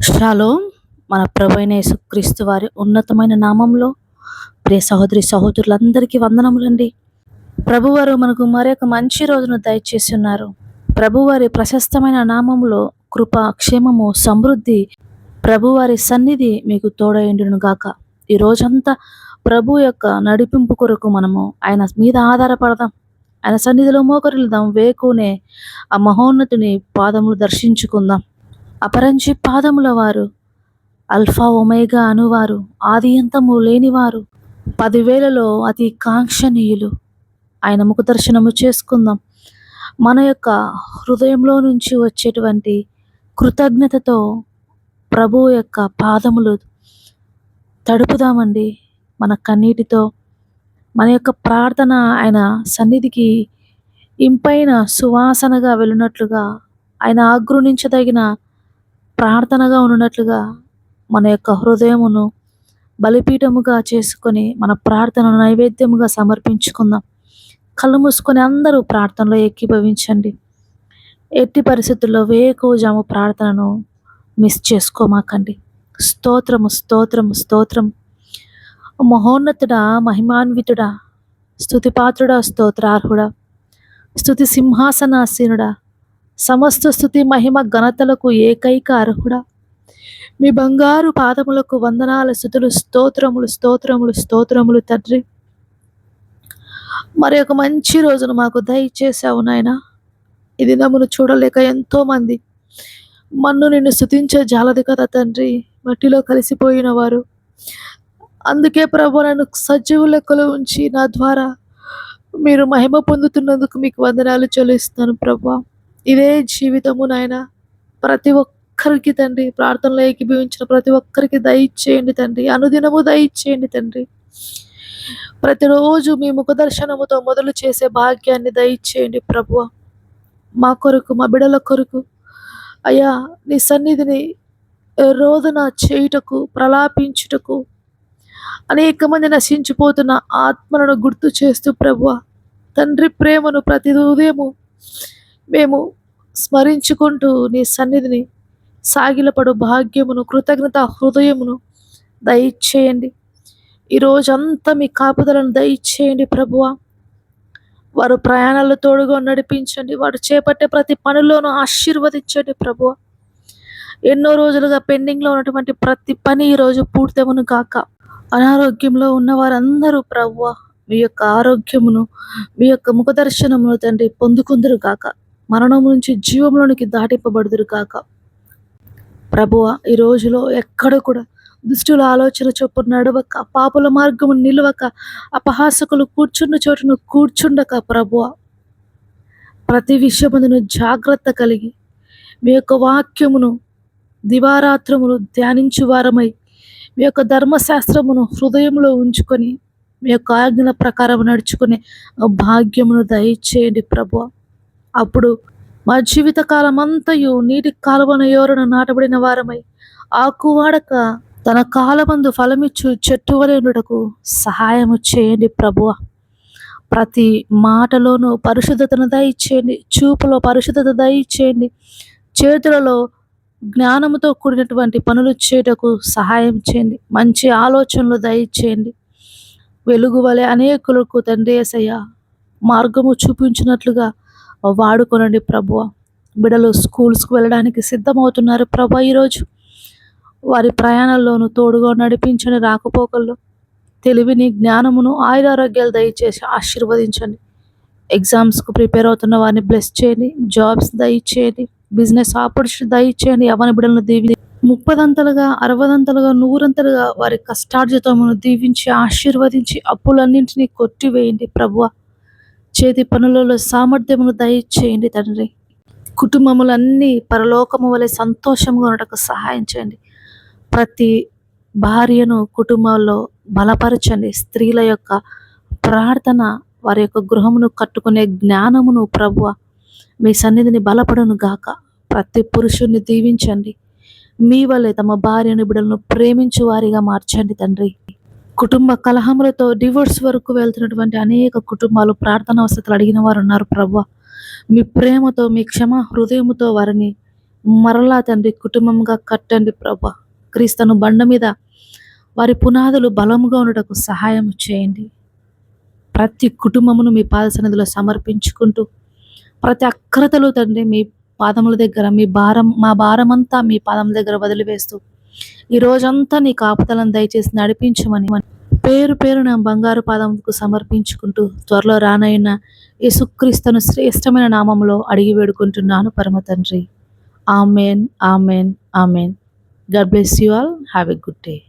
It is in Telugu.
షాలో మన ప్రభైన యేసుక్రీస్తు వారి ఉన్నతమైన నామంలో ప్రియ సహోదరి సహోదరులందరికీ వందనములండి. ప్రభువారు మనకు మరొక మంచి రోజును దయచేసి ఉన్నారు ప్రభువారి ప్రశస్తమైన నామంలో కృప క్షేమము సమృద్ధి ప్రభువారి సన్నిధి మీకు తోడైండును గాక ఈ రోజంతా ప్రభు యొక్క నడిపింపు కొరకు మనము ఆయన మీద ఆధారపడదాం. ఆయన సన్నిధిలో మోకరిల్దాం వేకునే ఆ మహోన్నతిని పాదములు దర్శించుకుందాం. అపరంజి పాదముల వారు అల్ఫా ఒమేగా అనువారు. ఆది అంతము లేనివారు. పదివేలలో అతి కాంక్షణీయులు. ఆయన ముఖ దర్శనము చేసుకుందాం. మన యొక్క హృదయంలో నుంచి వచ్చేటువంటి కృతజ్ఞతతో ప్రభు యొక్క పాదములు తడుపుదామండి. మన కన్నీటితో. మన యొక్క ప్రార్థన ఆయన సన్నిధికి ఇంపైన సువాసనగా వెళ్ళినట్లుగా ఆయన ఆగ్రహించదగిన ప్రార్థనగా ఉన్నట్లుగా మన యొక్క హృదయమును బలిపీఠముగా చేసుకొని మన ప్రార్థనను నైవేద్యముగా సమర్పించుకుందాం. కళ్ళు మూసుకొని అందరూ ప్రార్థనలో ఏకీభవించండి. ఎట్టి పరిస్థితుల్లో వేకోజాము ప్రార్థనను మిస్ చేసుకోమాకండి. స్తోత్రము స్తోత్రము స్తోత్రం మహోన్నతుడా మహిమాన్వితుడా స్థుతిపాత్రుడా స్తోత్రార్హుడా స్తుతి సింహాసనాసీనుడా సమస్త స్థుతి మహిమ ఘనతలకు ఏకైక అర్హుడా. మీ బంగారు పాదములకు వందనాల స్థుతులు స్తోత్రములు స్తోత్రములు స్తోత్రములు తండ్రి. మరి ఒక మంచి రోజును మాకు దయచేసావు నాయన. ఇది నమ్మును చూడలేక ఎంతోమంది మన్ను నిన్ను స్థుతించే జాలది కదా తండ్రి మట్టిలో కలిసిపోయిన వారు. అందుకే ప్రభు నన్ను సజీవు లెక్కలో ఉంచి నా ద్వారా మీరు మహిమ పొందుతున్నందుకు మీకు వందనాలు చెల్లిస్తున్నాను ప్రభా. ఇదే జీవితము నాయన. ప్రతి ఒక్కరికి తండ్రి ప్రార్థనలో ఏకీభవించిన ప్రతి ఒక్కరికి దయచేయండి తండ్రి. అనుదినము దయచేయండి తండ్రి. ప్రతిరోజు మీ ముఖ దర్శనముతో మొదలు చేసే భాగ్యాన్ని దయచేయండి ప్రభు మా కొరకు మా బిడల కొరకు. అయ్యా నీ సన్నిధిని రోదన చేయుటకు ప్రలాపించుటకు అనేక మంది నశించిపోతున్న ఆత్మలను గుర్తు చేస్తూ ప్రభువ. తండ్రి ప్రేమను ప్రతి ఉదయము మేము స్మరించుకుంటూ నీ సన్నిధిని సాగిలపడు భాగ్యమును కృతజ్ఞత హృదయమును దయచేయండి. ఈ మీ కాపుదలను దయచేయండి ప్రభువా. వారు ప్రయాణాలు తోడుగా నడిపించండి. వారు చేపట్టే ప్రతి పనిలోనూ ఆశీర్వదించండి ప్రభువ. ఎన్నో రోజులుగా పెండింగ్లో ఉన్నటువంటి ప్రతి పని ఈరోజు పూర్తవును కాక అనారోగ్యంలో ఉన్న వారందరూ ప్రభువ మీ యొక్క ఆరోగ్యమును మీ యొక్క ముఖదర్శనమును తండ్రి పొందుకుందరు కాక మరణం నుంచి జీవంలోనికి దాటింపబడుదురు కాక. ప్రభువ ఈ రోజులో ఎక్కడ కూడా దుష్టుల ఆలోచన చొప్పున నడవక పాపుల మార్గము నిలవక అపహాసకులు కూర్చున్న చోటును కూర్చుండక ప్రభువ. ప్రతి విషయమును జాగ్రత్త కలిగి మీ యొక్క వాక్యమును దివారాత్రమును ధ్యానించు వారమై మీ యొక్క ధర్మశాస్త్రమును హృదయంలో ఉంచుకొని మీ యొక్క ఆజ్ఞల ప్రకారం నడుచుకునే భాగ్యమును దయచేయండి ప్రభు అప్పుడు మా జీవిత కాలం అంతయు నీటి కాలువన యోరను నాటబడిన వారమై ఆకువాడక తన కాలమందు ఫలమిచ్చు చెట్టు వలె సహాయము చేయండి ప్రభువ. ప్రతి మాటలోనూ పరిశుద్ధతను దయచేయండి చూపులో పరిశుద్ధత దయచేయండి చేతులలో జ్ఞానముతో కూడినటువంటి పనులు చేయటకు సహాయం చేయండి మంచి ఆలోచనలు దయచేయండి. వెలుగు వలె అనేకులకు తండ్రి ఏసయ్య మార్గము చూపించినట్లుగా వాడుకొనండి ప్రభువ. బిడ్డలు స్కూల్స్కి వెళ్ళడానికి సిద్ధమవుతున్నారు ప్రభు ఈరోజు. వారి ప్రయాణాల్లోనూ తోడుగా నడిపించండి రాకపోకల్లో తెలివిని జ్ఞానమును ఆయురారోగ్యాలు దయచేసి ఆశీర్వదించండి. ఎగ్జామ్స్కు ప్రిపేర్ అవుతున్న వారిని బ్లెస్ చేయండి జాబ్స్ దయచేయండి బిజినెస్ ఆపర్చునిటీ దయచేయండి. అవని బిడలను దీవి ముప్పదంతలుగా అరవదంతలుగా నూరంతలుగా వారి కష్టార్జితమును దీవించి ఆశీర్వదించి అప్పులన్నింటినీ కొట్టివేయండి ప్రభువ. చేతి పనులలో సామర్థ్యమును దయచేయండి తండ్రి. కుటుంబములన్నీ పరలోకము వలె సంతోషంగా ఉండటకు సహాయం చేయండి. ప్రతి భార్యను కుటుంబంలో బలపరచండి. స్త్రీల యొక్క ప్రార్థన వారి యొక్క గృహమును కట్టుకునే జ్ఞానమును ప్రభువ మీ సన్నిధిని బలపడను గాక. ప్రతి పురుషుణ్ణి దీవించండి. మీ వల్లే తమ భార్యను బిడలను ప్రేమించు వారిగా మార్చండి తండ్రి. కుటుంబ కలహములతో డివోర్స్ వరకు వెళ్తున్నటువంటి అనేక కుటుంబాలు ప్రార్థన వసతులు అడిగిన వారు ఉన్నారు ప్రభు. మీ ప్రేమతో మీ క్షమ హృదయముతో వారిని మరలా తండ్రి కుటుంబంగా కట్టండి ప్రభా. క్రీస్తును బండ మీద వారి పునాదులు బలముగా ఉండటకు సహాయం చేయండి. ప్రతి కుటుంబమును మీ పాద సన్నిధిలో సమర్పించుకుంటూ ప్రతి అక్రతలు తండ్రి మీ పాదముల దగ్గర మీ భారం మా భారమంతా మీ పాదముల దగ్గర వదిలివేస్తూ ఈ రోజంతా నీ కాపుతలను దయచేసి నడిపించమని పేరు పేరు నా బంగారు పాదములకు సమర్పించుకుంటూ త్వరలో రానైన యేసుక్రీస్తును శ్రేష్టమైన నామంలో అడిగి వేడుకుంటున్నాను పరమ తండ్రి. Amen amen amen. God bless you all. Have a good day.